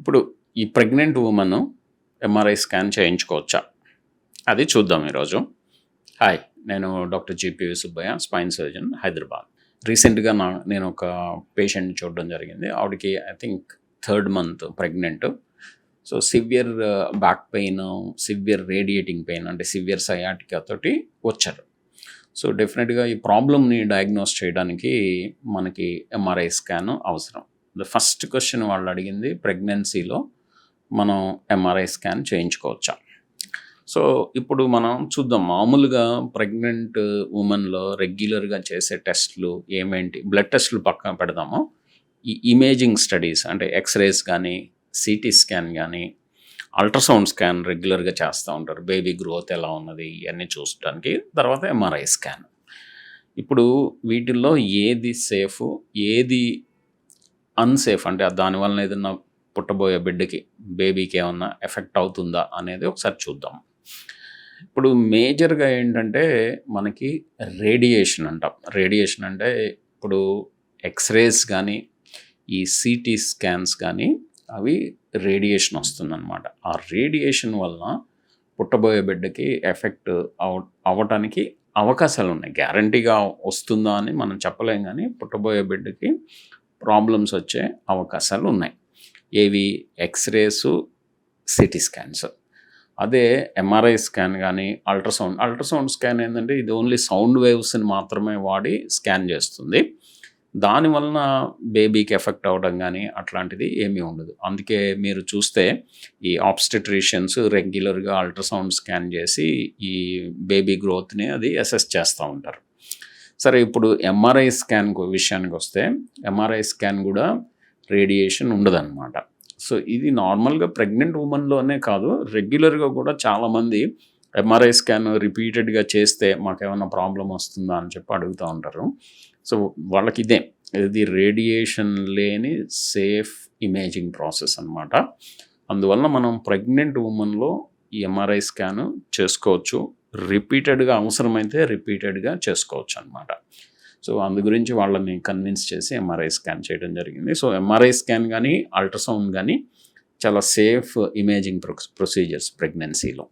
ఇప్పుడు ఈ pregnant women MRI scan చేయించుకోవచ్చా? అది చూద్దాం ఈరోజు. హాయ్ నేను doctor GPV Subbaiah spine surgeon Hyderabad. రీసెంట్గా నా నేను ఒక పేషెంట్ చూడడం జరిగింది. ఆవిడకి I think third month pregnant so severe back pain severe radiating pain అంటే సివియర్ సయాటికాతోటి వచ్చారు. సో డెఫినెట్గా ఈ ప్రాబ్లమ్ని డయాగ్నోస్ చేయడానికి మనకి ఎంఆర్ఐ స్కాన్ అవసరం. ద ఫస్ట్ క్వశ్చన్ వాళ్ళు అడిగింది ప్రెగ్నెన్సీలో మనం ఎంఆర్ఐ స్కాన్ చేయించుకోవచ్చా? సో ఇప్పుడు మనం చూద్దాం. మామూలుగా ప్రెగ్నెంట్ ఉమెన్లో రెగ్యులర్గా చేసే టెస్ట్లు ఏమేంటి? బ్లడ్ టెస్ట్లు పక్కన పెడదాము. ఈ ఇమేజింగ్ స్టడీస్ అంటే ఎక్స్రేస్ కానీ సిటీ స్కాన్ కానీ అల్ట్రాసౌండ్ స్కాన్ రెగ్యులర్గా చేస్తూ ఉంటారు. బేబీ గ్రోత్ ఎలా ఉన్నది? ఇవన్నీ చూడటానికి తర్వాత ఎంఆర్ఐ స్కాన్ ఇప్పుడు వీటిల్లో ఏది సేఫ్ ఏది అన్సేఫ్ అంటే దానివల్ల ఏదన్నా పుట్టబోయే బిడ్డకి బేబీకి ఏమన్నా ఎఫెక్ట్ అవుతుందా అనేది ఒకసారి చూద్దాం. ఇప్పుడు మేజర్గా ఏంటంటే మనకి రేడియేషన్ అంటాం. రేడియేషన్ అంటే ఇప్పుడు ఎక్స్రేస్ కానీ ఈ సిటీ స్కాన్స్ కానీ అవి రేడియేషన్ వస్తుందన్నమాట. ఆ రేడియేషన్ వలన పుట్టబోయే బిడ్డకి ఎఫెక్ట్ అవ అవ్వటానికి అవకాశాలు ఉన్నాయి గ్యారంటీగా వస్తుందా అని మనం చెప్పలేం కానీ పుట్టబోయే బిడ్డకి ప్రాబ్లమ్స్ వచ్చే అవకాశాలు ఉన్నాయి ఏవి ఎక్స్రేస్ సిటీ స్కాన్స్ అదే ఎంఆర్ఐ స్కాన్ కానీ అల్ట్రాసౌండ్ అల్ట్రాసౌండ్ స్కాన్ ఏంటంటే ఇది ఓన్లీ సౌండ్ వేవ్స్ని మాత్రమే వాడి స్కాన్ చేస్తుంది. దానివలన బేబీకి ఎఫెక్ట్ అవ్వడం కానీ అట్లాంటిది ఏమీ ఉండదు. అందుకే మీరు చూస్తే ఈ ఆబ్స్టెట్రిషియన్స్ రెగ్యులర్గా అల్ట్రాసౌండ్ స్కాన్ చేసి ఈ బేబీ గ్రోత్ని అది అసెస్ చేస్తూ ఉంటారు. సరే ఇప్పుడు ఎంఆర్ఐ స్కాన్ విషయానికి వస్తే ఎంఆర్ఐ స్కాన్ కూడా రేడియేషన్ ఉండదన్నమాట. సో ఇది నార్మల్గా ప్రెగ్నెంట్ ఉమెన్లోనే కాదు రెగ్యులర్గా కూడా చాలామంది ఎంఆర్ఐ స్కాన్ రిపీటెడ్గా చేస్తే మాకేమైనా ప్రాబ్లం వస్తుందా అని చెప్పి అడుగుతూ ఉంటారు. సో వాళ్ళకి ఇదే ఇది రేడియేషన్ లేని సేఫ్ ఇమేజింగ్ ప్రాసెస్ అనమాట అందువల్ల మనం ప్రెగ్నెంట్ ఉమెన్లో ఈ ఎంఆర్ఐ స్కాన్ చేసుకోవచ్చు. రిపీటెడ్గా అవసరమైతే రిపీటెడ్గా చేసుకోవచ్చు అనమాట సో అందు గురించి వాళ్ళని కన్విన్స్ చేసి ఎంఆర్ఐ స్కాన్ చేయడం జరిగింది. సో ఎంఆర్ఐ స్కాన్ కానీ అల్ట్రాసౌండ్ కానీ చాలా సేఫ్ ఇమేజింగ్ ప్రొసీజర్స్ ప్రెగ్నెన్సీలో.